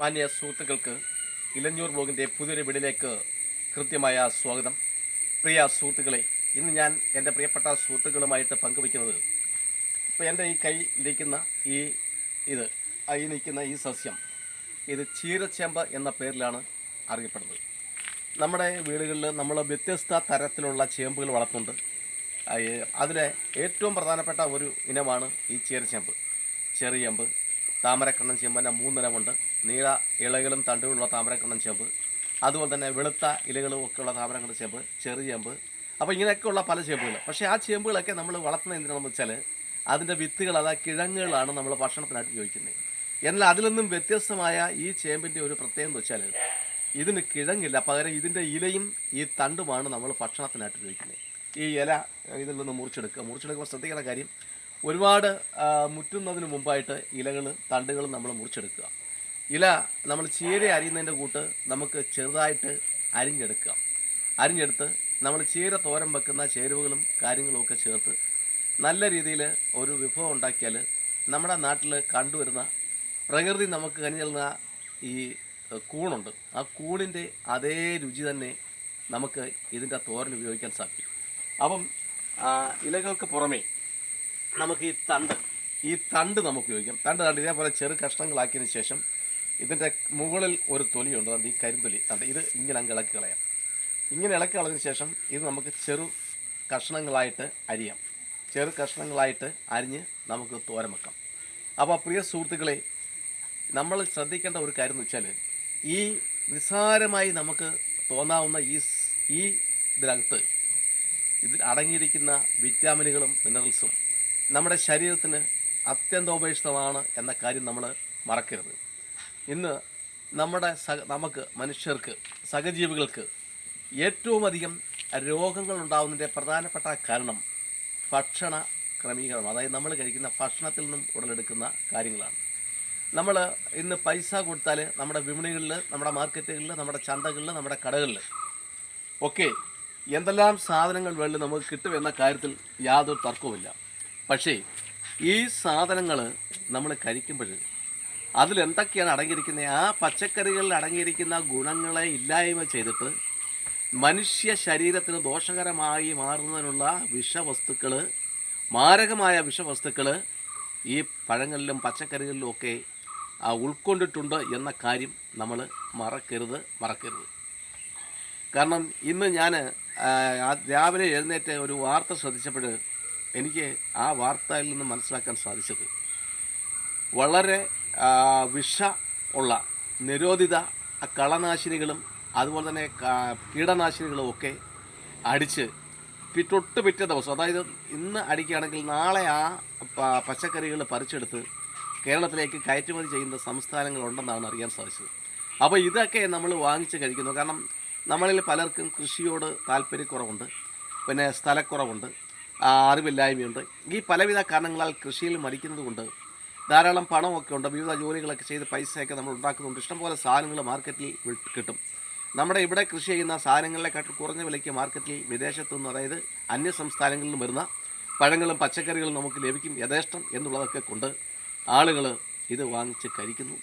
മാന്യ സുഹൃത്തുക്കൾക്ക് ഇലഞ്ഞൂർ ബ്ലോഗിന്റെ പുതിയൊരു വീടിലേക്ക് കൃത്യമായ സ്വാഗതം. പ്രിയ സുഹൃത്തുക്കളെ ഇന്ന് ഞാൻ എന്റെ പ്രിയപ്പെട്ട സുഹൃത്തുക്കളുമായിട്ട് പങ്കുവയ്ക്കുന്നത് ഇപ്പോൾ എന്റെ ഈ കൈ ഇരിക്കുന്ന ഈ ഇത് ഈ നിൽക്കുന്ന ഈ സസ്യം ഇത് ചീരച്ചേമ്പ് എന്ന പേരിലാണ് അറിയപ്പെടുന്നത്. നമ്മുടെ വീടുകളിൽ നമ്മൾ വ്യത്യസ്ത തരത്തിലുള്ള ചേമ്പുകൾ വളർത്തുന്നുണ്ട്. അതിലെ ഏറ്റവും പ്രധാനപ്പെട്ട ഒരു ഇനമാണ് ഈ ചീരച്ചേമ്പ് ചെറിയമ്പ് താമരക്കണ്ണൻ ചെമ്പിന്റെ മൂന്നിനമുണ്ട് നീള ഇലകളും തണ്ടുകളുള്ള താമരക്കണ്ണൻ ചെമ്പ്. അതുപോലെ തന്നെ വെളുത്ത ഇലകളും ഒക്കെയുള്ള താമരക്കണ്ണൻ ചെമ്പ് ചെറു ചെറിയമ്പ് അപ്പോൾ ഇങ്ങനെയൊക്കെയുള്ള പല ചെമ്പുകൾ. പക്ഷേ ആ ചെമ്പുകളൊക്കെ നമ്മൾ വളർത്തുന്ന എന്തിനാണെന്ന് വെച്ചാൽ അതിന്റെ വിത്തുകൾ അതാ കിഴങ്ങുകളാണ് നമ്മൾ ഭക്ഷണത്തിനായിട്ട് ഉപയോഗിക്കുന്നത്. എന്നാൽ അതിൽ നിന്നും വ്യത്യസ്തമായ ഈ ചേമ്പിന്റെ ഒരു പ്രത്യേകത എന്ന് വെച്ചാൽ ഇതിന് കിഴങ്ങില്ല. പകരം ഇതിന്റെ ഇലയും ഈ തണ്ടുമാണ് നമ്മൾ ഭക്ഷണത്തിനായിട്ട് ഉപയോഗിക്കുന്നത്. ഈ ഇല ഇതിൽ നിന്ന് മുറിച്ചെടുക്കുക. മുറിച്ചെടുക്കുമ്പോൾ ശ്രദ്ധിക്കേണ്ട കാര്യം ഒരുപാട് മുറ്റുന്നതിന് മുമ്പായിട്ട് ഇലകൾ തണ്ടുകൾ നമ്മൾ മുറിച്ചെടുക്കുക. ഇല നമ്മൾ ചീര അരിയുന്നതിന്റെ കൂട്ട് നമുക്ക് ചെറുതായിട്ട് അരിഞ്ഞെടുക്കുക. അരിഞ്ഞെടുത്ത് നമ്മൾ ചീര തോരൻ വെക്കുന്ന ചേരുവകളും കാര്യങ്ങളും ഒക്കെ ചേർത്ത് നല്ല രീതിയിൽ ഒരു വിഭവം ഉണ്ടാക്കിയാൽ നമ്മുടെ നാട്ടിൽ കണ്ടുവരുന്ന പ്രകൃതി നമുക്ക് കനിഞ്ഞുന്ന ഈ കൂണുണ്ട്. ആ കൂണിന്റെ അതേ രുചി തന്നെ നമുക്ക് ഇതിന്റെ തോരൻ ഉപയോഗിക്കാൻ സാധിക്കും. അപ്പം ഇലകൾക്ക് പുറമേ നമുക്ക് ഈ തണ്ട് ഈ തണ്ട് നമുക്ക് ഉപയോഗിക്കാം. തണ്ട് തണ്ട് ഇതേപോലെ ചെറു കഷ്ണങ്ങളാക്കിയതിന് ശേഷം ഇതിന്റെ മുകളിൽ ഒരു തൊലിയുണ്ട്. തണ്ട് ഈ കരിന്തൊലി തണ്ട്. ഇത് ഇങ്ങനെ അങ്ങ് ഇളക്കി കളയാം. ഇങ്ങനെ ഇളക്കി കളഞ്ഞതിന് ശേഷം ഇത് നമുക്ക് ചെറു കഷ്ണങ്ങളായിട്ട് അരിയാം. ചെറു കഷ്ണങ്ങളായിട്ട് അരിഞ്ഞ് നമുക്ക് തോരൻ വെക്കാം. അപ്പോൾ പ്രിയ സുഹൃത്തുക്കളെ നമ്മൾ ശ്രദ്ധിക്കേണ്ട ഒരു കാര്യം എന്ന് വെച്ചാൽ ഈ നിസ്സാരമായി നമുക്ക് തോന്നാവുന്ന ഈ ഈ ഇതിനകത്ത് ഇതിൽ അടങ്ങിയിരിക്കുന്ന വിറ്റാമിനുകളും മിനറൽസും നമ്മുടെ ശരീരത്തിന് അത്യന്തോപേക്ഷിതമാണ് എന്ന കാര്യം നമ്മൾ മറക്കരുത്. ഇന്ന് നമ്മുടെ സ നമുക്ക് മനുഷ്യർക്ക് സഹജീവികൾക്ക് ഏറ്റവും അധികം രോഗങ്ങൾ ഉണ്ടാകുന്നതിന്റെ പ്രധാനപ്പെട്ട കാരണം ഭക്ഷണ ക്രമീകരണം. അതായത് നമ്മൾ കഴിക്കുന്ന ഭക്ഷണത്തിൽ നിന്നും ഉടലെടുക്കുന്ന കാര്യങ്ങളാണ്. നമ്മൾ ഇന്ന് പൈസ കൊടുത്താൽ നമ്മുടെ വിപണികളിൽ നമ്മുടെ മാർക്കറ്റുകളിൽ നമ്മുടെ ചന്തകളിൽ നമ്മുടെ കടകളിൽ ഒക്കെ എന്തെല്ലാം സാധനങ്ങൾ വേണ്ടി നമുക്ക് കിട്ടുമെന്ന കാര്യത്തിൽ യാതൊരു തർക്കവുമില്ല. പക്ഷേ ഈ സാധനങ്ങൾ നമ്മൾ കഴിക്കുമ്പോൾ അതിലെന്തൊക്കെയാണ് അടങ്ങിയിരിക്കുന്നത് ആ പച്ചക്കറികളിൽ അടങ്ങിയിരിക്കുന്ന ഗുണങ്ങളെ ഇല്ലായ്മ ചെയ്തിട്ട് മനുഷ്യ ശരീരത്തിന് ദോഷകരമായി മാറുന്നതിനുള്ള വിഷവസ്തുക്കൾ മാരകമായ വിഷവസ്തുക്കൾ ഈ പഴങ്ങളിലും പച്ചക്കറികളിലും ഒക്കെ ഉൾക്കൊണ്ടിട്ടുണ്ട് എന്ന കാര്യം നമ്മൾ മറക്കരുത് മറക്കരുത്. കാരണം ഇന്ന് ഞാൻ രാവിലെ എഴുന്നേറ്റ് ഒരു വാർത്ത ശ്രദ്ധിച്ചപ്പോൾ എനിക്ക് ആ വാർത്തയിൽ നിന്ന് മനസ്സിലാക്കാൻ സാധിച്ചത്. വളരെ വിഷ ഉള്ള നിരോധിത കളനാശിനികളും അതുപോലെ തന്നെ കീടനാശിനികളും ഒക്കെ അടിച്ച് പിറ്റൊട്ട് പിറ്റേ ദിവസം അതായത് ഇന്ന് അടിക്കുകയാണെങ്കിൽ നാളെ ആ പച്ചക്കറികൾ പറിച്ചെടുത്ത് കേരളത്തിലേക്ക് കയറ്റുമതി ചെയ്യുന്ന സംസ്ഥാനങ്ങളുണ്ടെന്നാണ് അറിയാൻ സാധിച്ചത്. അപ്പോൾ ഇതൊക്കെ നമ്മൾ വാങ്ങിച്ച് കഴിക്കുന്നു. കാരണം നമ്മളിൽ പലർക്കും കൃഷിയോട് താല്പര്യക്കുറവുണ്ട്. പിന്നെ സ്ഥലക്കുറവുണ്ട്. അറിവില്ലായ്മയുണ്ട്. ഈ പലവിധ കാരണങ്ങളാൽ കൃഷിയിൽ മരിക്കുന്നത് കൊണ്ട് ധാരാളം പണമൊക്കെ ഉണ്ട്. വിവിധ ജോലികളൊക്കെ ചെയ്ത് പൈസയൊക്കെ നമ്മൾ ഉണ്ടാക്കുന്നുണ്ട്. ഇഷ്ടംപോലെ സാധനങ്ങൾ മാർക്കറ്റിൽ കിട്ടും. നമ്മുടെ ഇവിടെ കൃഷി ചെയ്യുന്ന സാധനങ്ങളിലെക്കാട്ടിൽ കുറഞ്ഞ വിലയ്ക്ക് മാർക്കറ്റിൽ വിദേശത്തു നിന്ന് അതായത് അന്യ സംസ്ഥാനങ്ങളിൽ നിന്ന് വരുന്ന പഴങ്ങളും പച്ചക്കറികളും നമുക്ക് ലഭിക്കും യഥേഷ്ടം എന്നുള്ളതൊക്കെ കൊണ്ട് ആളുകൾ ഇത് വാങ്ങിച്ച് കഴിക്കുന്നു.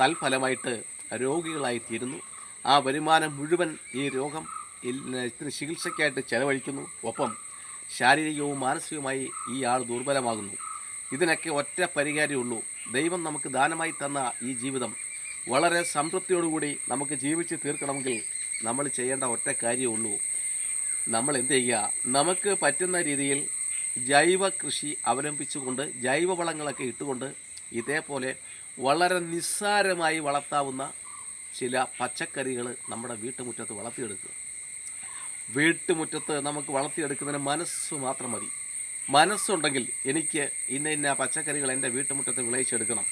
തൽഫലമായിട്ട് രോഗികളായി തീരുന്നു. ആ വരുമാനം മുഴുവൻ ഈ രോഗം ചികിത്സയ്ക്കായിട്ട് ചെലവഴിക്കുന്നു. ഒപ്പം ശാരീരികവും മാനസികവുമായി ഈ ആൾ ദുർബലമാകുന്നു. ഇതിനൊക്കെ ഒറ്റ പരിഹാരമുള്ളൂ ദൈവം നമുക്ക് ദാനമായി തന്ന ഈ ജീവിതം. വളരെ സംതൃപ്തിയോടുകൂടി നമുക്ക് ജീവിച്ച് തീർക്കണമെങ്കിൽ നമ്മൾ ചെയ്യേണ്ട ഒറ്റ കാര്യമുള്ളൂ. നമ്മൾ എന്ത് ചെയ്യുക? നമുക്ക് പറ്റുന്ന രീതിയിൽ ജൈവ കൃഷി അവലംബിച്ചുകൊണ്ട് ജൈവവളങ്ങളൊക്കെ ഇട്ടുകൊണ്ട് ഇതേപോലെ വളരെ നിസ്സാരമായി വളർത്താവുന്ന ചില പച്ചക്കറികൾ നമ്മുടെ വീട്ടുമുറ്റത്ത് വളർത്തിയെടുക്കുക. വീട്ടുമുറ്റത്ത് നമുക്ക് വളർത്തിയെടുക്കുന്നതിന് മനസ്സ് മാത്രം മതി. മനസ്സുണ്ടെങ്കിൽ എനിക്ക് ഇന്ന ഇന്ന പച്ചക്കറികൾ എന്റെ വീട്ടുമുറ്റത്ത് വിളയിച്ചെടുക്കണം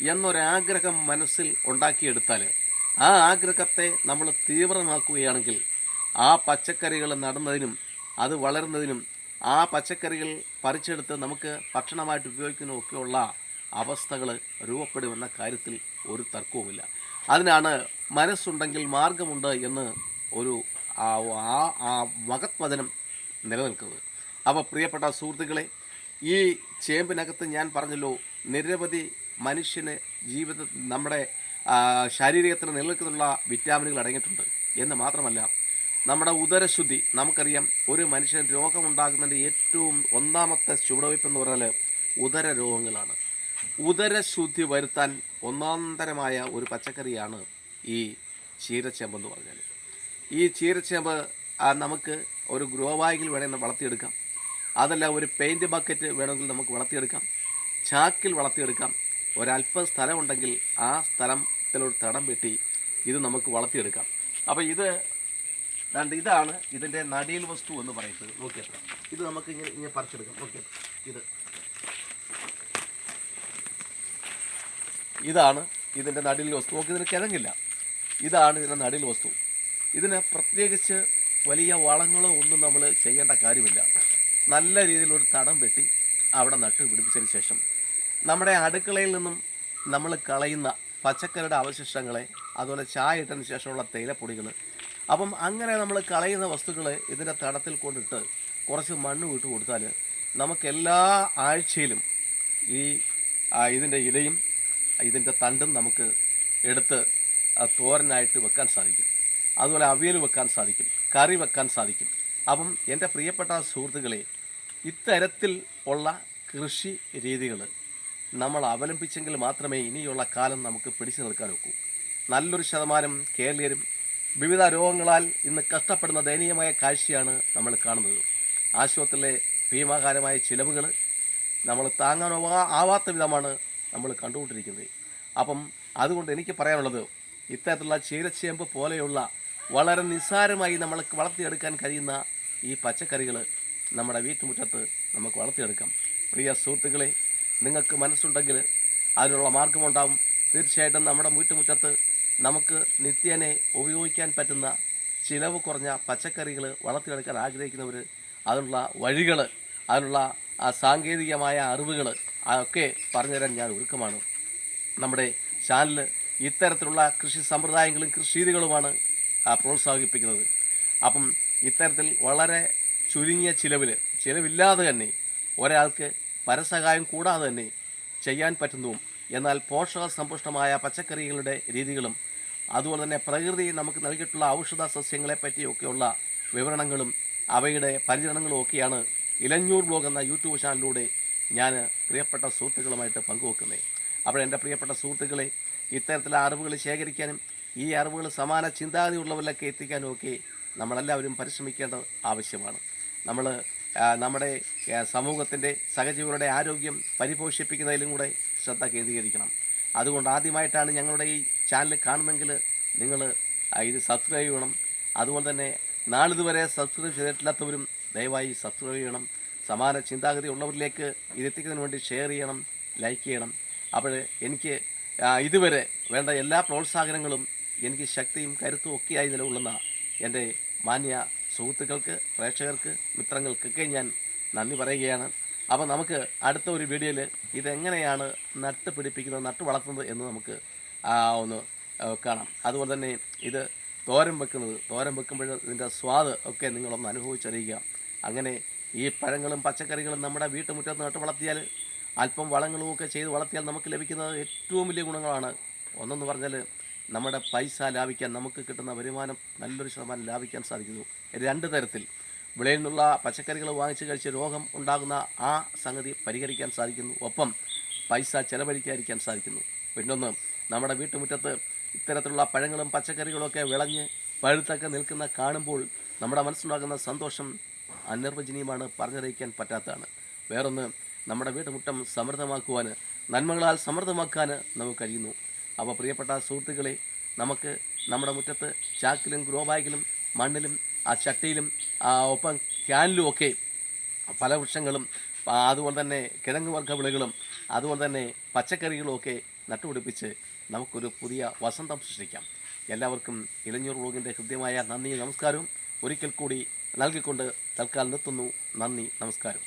എന്നൊരാഗ്രഹം മനസ്സിൽ ഉണ്ടാക്കിയെടുത്താൽ ആ ആഗ്രഹത്തെ നമ്മൾ തീവ്രമാക്കുകയാണെങ്കിൽ ആ പച്ചക്കറികൾ നടുന്നതിനും അത് വളരുന്നതിനും ആ പച്ചക്കറികൾ പറിച്ചെടുത്ത് നമുക്ക് ഭക്ഷണമായിട്ട് ഉപയോഗിക്കുന്നതൊക്കെയുള്ള അവസ്ഥകൾ രൂപപ്പെടുമെന്ന കാര്യത്തിൽ ഒരു തർക്കവുമില്ല. അതിനാണ് മനസ്സുണ്ടെങ്കിൽ മാർഗമുണ്ട് എന്ന് ഒരു ആ വകത്വചനം നിലനിൽക്കുന്നത്. അപ്പോൾ പ്രിയപ്പെട്ട സുഹൃത്തുക്കളെ ഈ ചേമ്പിനകത്ത് ഞാൻ പറഞ്ഞല്ലോ നിരവധി മനുഷ്യന് ജീവിത നമ്മുടെ ശാരീരികത്തിന് നിലനിൽക്കുന്നുള്ള വിറ്റാമിനുകൾ അടങ്ങിയിട്ടുണ്ട്. എന്ന് മാത്രമല്ല നമ്മുടെ ഉദരശുദ്ധി നമുക്കറിയാം ഒരു മനുഷ്യൻ രോഗമുണ്ടാകുന്നതിന്റെ ഏറ്റവും ഒന്നാമത്തെ ചുവടുവയ്പ് എന്ന് പറഞ്ഞാൽ ഉദര രോഗങ്ങളാണ്. ഉദരശുദ്ധി വരുത്താൻ ഒന്നാന്തരമായ ഒരു പച്ചക്കറിയാണ് ഈ ചീരച്ചേമ്പ് എന്ന് പറഞ്ഞാൽ ഈ ചീരച്ചേമ്പ് നമുക്ക് ഒരു ഗ്രോ ബാഗിൽ വേണമെങ്കിൽ വളർത്തിയെടുക്കാം. അതല്ല ഒരു പെയിന്റ് ബക്കറ്റ് വേണമെങ്കിൽ നമുക്ക് വളർത്തിയെടുക്കാം. ചാക്കിൽ വളർത്തിയെടുക്കാം. ഒരല്പം സ്ഥലമുണ്ടെങ്കിൽ ആ സ്ഥലത്തിലൊരു തടം വെട്ടി ഇത് നമുക്ക് വളർത്തിയെടുക്കാം. അപ്പോൾ ഇത് രണ്ട് ഇതാണ് ഇതിന്റെ നടീൽ വസ്തു എന്ന് പറയുന്നത്. നോക്കിയപ്പോൾ ഇത് നമുക്ക് ഇങ്ങനെ ഇങ്ങനെ പറിച്ചെടുക്കാം. ഓക്കെ ഇത്. ഇതാണ് ഇതിന്റെ നടിയിൽ വസ്തു. നോക്കി ഇതിന് കിഴങ്ങില്ല. ഇതാണ് ഇതിന്റെ നടിയിൽ വസ്തു. ഇതിന് പ്രത്യേകിച്ച് വലിയ വളങ്ങളോ ഒന്നും നമ്മൾ ചെയ്യേണ്ട കാര്യമില്ല. നല്ല രീതിയിൽ ഒരു തടം വെട്ടി അവിടെ നട്ട് പിടിപ്പിച്ചതിന് ശേഷം നമ്മുടെ അടുക്കളയിൽ നിന്നും നമ്മൾ കളയുന്ന പച്ചക്കറിയുടെ അവശിഷ്ടങ്ങളെ അതുപോലെ ചായ ഇട്ടതിന് ശേഷമുള്ള തേയിലപ്പൊടികൾ അപ്പം അങ്ങനെ നമ്മൾ കളയുന്ന വസ്തുക്കൾ ഇതിന്റെ തടത്തിൽ കൊണ്ടിട്ട് കുറച്ച് മണ്ണ് വിട്ട് കൊടുത്താൽ നമുക്ക് എല്ലാ ആഴ്ചയിലും ഈ ഇതിന്റെ ഇലയും ഇതിന്റെ തണ്ടും നമുക്ക് എടുത്ത് തോരനായിട്ട് വെക്കാൻ സാധിക്കും. അതുപോലെ അവിയൽ വെക്കാൻ സാധിക്കും കറി വെക്കാൻ സാധിക്കും. അപ്പം എന്റെ പ്രിയപ്പെട്ട സുഹൃത്തുക്കളെ ഇത്തരത്തിൽ ഉള്ള കൃഷി രീതികൾ നമ്മൾ അവലംബിച്ചെങ്കിൽ മാത്രമേ ഇനിയുള്ള കാലം നമുക്ക് പിടിച്ചു നിൽക്കാൻ ഒക്കൂ. നല്ലൊരു ശതമാനം കേരളീയരും വിവിധ രോഗങ്ങളാൽ ഇന്ന് കഷ്ടപ്പെടുന്ന ദയനീയമായ കാഴ്ചയാണ് നമ്മൾ കാണുന്നത്. ആശുപത്രിയിലെ ഭീമാകാരമായ ചിലവുകൾ നമ്മൾ താങ്ങാൻ ആവാത്ത വിധമാണ് നമ്മൾ കണ്ടുകൊണ്ടിരിക്കുന്നത്. അപ്പം അതുകൊണ്ട് എനിക്ക് പറയാനുള്ളത് ഇത്തരത്തിലുള്ള ചീരച്ചേമ്പ് പോലെയുള്ള വളരെ നിസ്സാരമായി നമ്മൾക്ക് വളർത്തിയെടുക്കാൻ കഴിയുന്ന ഈ പച്ചക്കറികൾ നമ്മുടെ വീട്ടുമുറ്റത്ത് നമുക്ക് വളർത്തിയെടുക്കാം. പ്രിയ സുഹൃത്തുക്കളെ നിങ്ങൾക്ക് മനസ്സുണ്ടെങ്കിൽ അതിനുള്ള മാർഗമുണ്ടാവും. തീർച്ചയായിട്ടും നമ്മുടെ വീട്ടുമുറ്റത്ത് നമുക്ക് നിത്യേനെ ഉപയോഗിക്കാൻ പറ്റുന്ന ചിലവ് കുറഞ്ഞ പച്ചക്കറികൾ വളർത്തിയെടുക്കാൻ ആഗ്രഹിക്കുന്നവർ അതിനുള്ള വഴികൾ അതിനുള്ള സാങ്കേതികമായ അറിവുകൾ അതൊക്കെ പറഞ്ഞുതരാൻ ഞാൻ ഒരുക്കമാണ്. നമ്മുടെ ചാനൽ ഇത്തരത്തിലുള്ള കൃഷി സമ്പ്രദായങ്ങളും കൃഷി രീതികളുമാണ് പ്രോത്സാഹിപ്പിക്കുന്നത്. അപ്പം ഇത്തരത്തിൽ വളരെ ചുരുങ്ങിയ ചിലവിൽ ചിലവില്ലാതെ തന്നെ ഒരാൾക്ക് പരസഹായം കൂടാതെ തന്നെ ചെയ്യാൻ പറ്റുന്നതും എന്നാൽ പോഷക സമ്പുഷ്ടമായ പച്ചക്കറികളുടെ രീതികളും അതുപോലെ തന്നെ പ്രകൃതി നമുക്ക് നൽകിയിട്ടുള്ള ഔഷധ സസ്യങ്ങളെ പറ്റിയൊക്കെയുള്ള വിവരണങ്ങളും അവയുടെ പരിചരണങ്ങളും ഒക്കെയാണ് ഇലഞ്ഞൂർ ബ്ലോഗ് എന്ന യൂട്യൂബ് ചാനലിലൂടെ ഞാൻ പ്രിയപ്പെട്ട സുഹൃത്തുക്കളുമായിട്ട് പങ്കുവെക്കുന്നത്. അപ്പോൾ എന്റെ പ്രിയപ്പെട്ട സുഹൃത്തുക്കളെ ഇത്തരത്തിലുള്ള അറിവുകൾ ശേഖരിക്കാനും ഈ അറിവുകൾ സമാന ചിന്താഗതിയുള്ളവരിലൊക്കെ എത്തിക്കാനും ഒക്കെ നമ്മളെല്ലാവരും പരിശ്രമിക്കേണ്ടത് ആവശ്യമാണ്. നമ്മൾ നമ്മുടെ സമൂഹത്തിന്റെ സഹജീവികളുടെ ആരോഗ്യം പരിപോഷിപ്പിക്കുന്നതിലും കൂടെ ശ്രദ്ധ കേന്ദ്രീകരിക്കണം. അതുകൊണ്ട് ആദ്യമായിട്ടാണ് ഞങ്ങളുടെ ഈ ചാനൽ കാണുന്നെങ്കിൽ നിങ്ങൾ ഇത് സബ്സ്ക്രൈബ് ചെയ്യണം. അതുപോലെ തന്നെ നാളിതുവരെ സബ്സ്ക്രൈബ് ചെയ്തിട്ടില്ലാത്തവരും ദയവായി സബ്സ്ക്രൈബ് ചെയ്യണം. സമാന ചിന്താഗതി ഉള്ളവരിലേക്ക് ഇതെത്തിക്കുന്നതിന് വേണ്ടി ഷെയർ ചെയ്യണം ലൈക്ക് ചെയ്യണം. അപ്പോൾ എനിക്ക് ഇതുവരെ വേണ്ട എല്ലാ പ്രോത്സാഹനങ്ങളും എനിക്ക് ശക്തിയും കരുത്തും ഒക്കെയായി നിലകൊള്ളുന്ന എന്റെ മാന്യ സുഹൃത്തുക്കൾക്ക് പ്രേക്ഷകർക്ക് മിത്രങ്ങൾക്കൊക്കെ ഞാൻ നന്ദി പറയുകയാണ്. അപ്പോൾ നമുക്ക് അടുത്ത ഒരു വീഡിയോയിൽ ഇതെങ്ങനെയാണ് നട്ട് പിടിപ്പിക്കുന്നത് നട്ട് വളർത്തുന്നത് എന്ന് നമുക്ക് ഒന്ന് കാണാം. അതുപോലെ തന്നെ ഇത് തോരൻ വെക്കുന്നത് തോരൻ വെക്കുമ്പോൾ ഇതിന്റെ സ്വാദ് ഒക്കെ നിങ്ങളൊന്ന് അനുഭവിച്ചറിയുക. അങ്ങനെ ഈ പഴങ്ങളും പച്ചക്കറികളും നമ്മുടെ വീട്ടുമുറ്റത്ത് നട്ട് വളർത്തിയാൽ അല്പം വളങ്ങളും ഒക്കെ ചെയ്ത് വളർത്തിയാൽ നമുക്ക് ലഭിക്കുന്നത് ഏറ്റവും വലിയ ഗുണങ്ങളാണ്. ഒന്നെന്ന് പറഞ്ഞാൽ നമ്മുടെ പൈസ ലാഭിക്കാൻ നമുക്ക് കിട്ടുന്ന വരുമാനം നല്ലൊരു ശതമാനം ലാഭിക്കാൻ സാധിക്കുന്നു. രണ്ട് തരത്തിൽ. വിളയിൽ നിന്നുള്ള പച്ചക്കറികൾ വാങ്ങിച്ച് കഴിച്ച് രോഗം ഉണ്ടാകുന്ന ആ സംഗതി പരിഹരിക്കാൻ സാധിക്കുന്നു. ഒപ്പം പൈസ ചെലവഴിക്കാതിരിക്കാൻ സാധിക്കുന്നു. പിന്നൊന്ന് നമ്മുടെ വീട്ടുമുറ്റത്ത് ഇത്തരത്തിലുള്ള പഴങ്ങളും പച്ചക്കറികളൊക്കെ വിളഞ്ഞ് പഴുത്തൊക്കെ നിൽക്കുന്ന കാണുമ്പോൾ നമ്മുടെ മനസ്സിലുണ്ടാകുന്ന സന്തോഷം അനിർവചനീയമാണ് പറഞ്ഞറിയിക്കാൻ പറ്റാത്തതാണ്. വേറൊന്ന് നമ്മുടെ വീട്ടുമുറ്റം സമൃദ്ധമാക്കുവാൻ നന്മകളാൽ സമൃദ്ധമാക്കാൻ നമുക്ക് കഴിയുന്നു. അപ്പോൾ പ്രിയപ്പെട്ട സുഹൃത്തുക്കളെ നമുക്ക് നമ്മുടെ മുറ്റത്ത് ചാക്കിലും ഗ്രോ ബാഗിലും മണ്ണിലും ആ ചട്ടിയിലും ഒപ്പം ക്യാനിലും ഒക്കെ പല വൃക്ഷങ്ങളും അതുപോലെ തന്നെ കിഴങ്ങ് വർഗ വിളകളും അതുപോലെ തന്നെ പച്ചക്കറികളും ഒക്കെ നട്ടുപിടിപ്പിച്ച് നമുക്കൊരു പുതിയ വസന്തം സൃഷ്ടിക്കാം. എല്ലാവർക്കും ഇലഞ്ഞൂർ വ്ളോഗിന്റെ ഹൃദ്യമായ നന്ദി നമസ്കാരവും ഒരിക്കൽ കൂടി നൽകിക്കൊണ്ട് തൽക്കാലം നിർത്തുന്നു. നന്ദി നമസ്കാരം.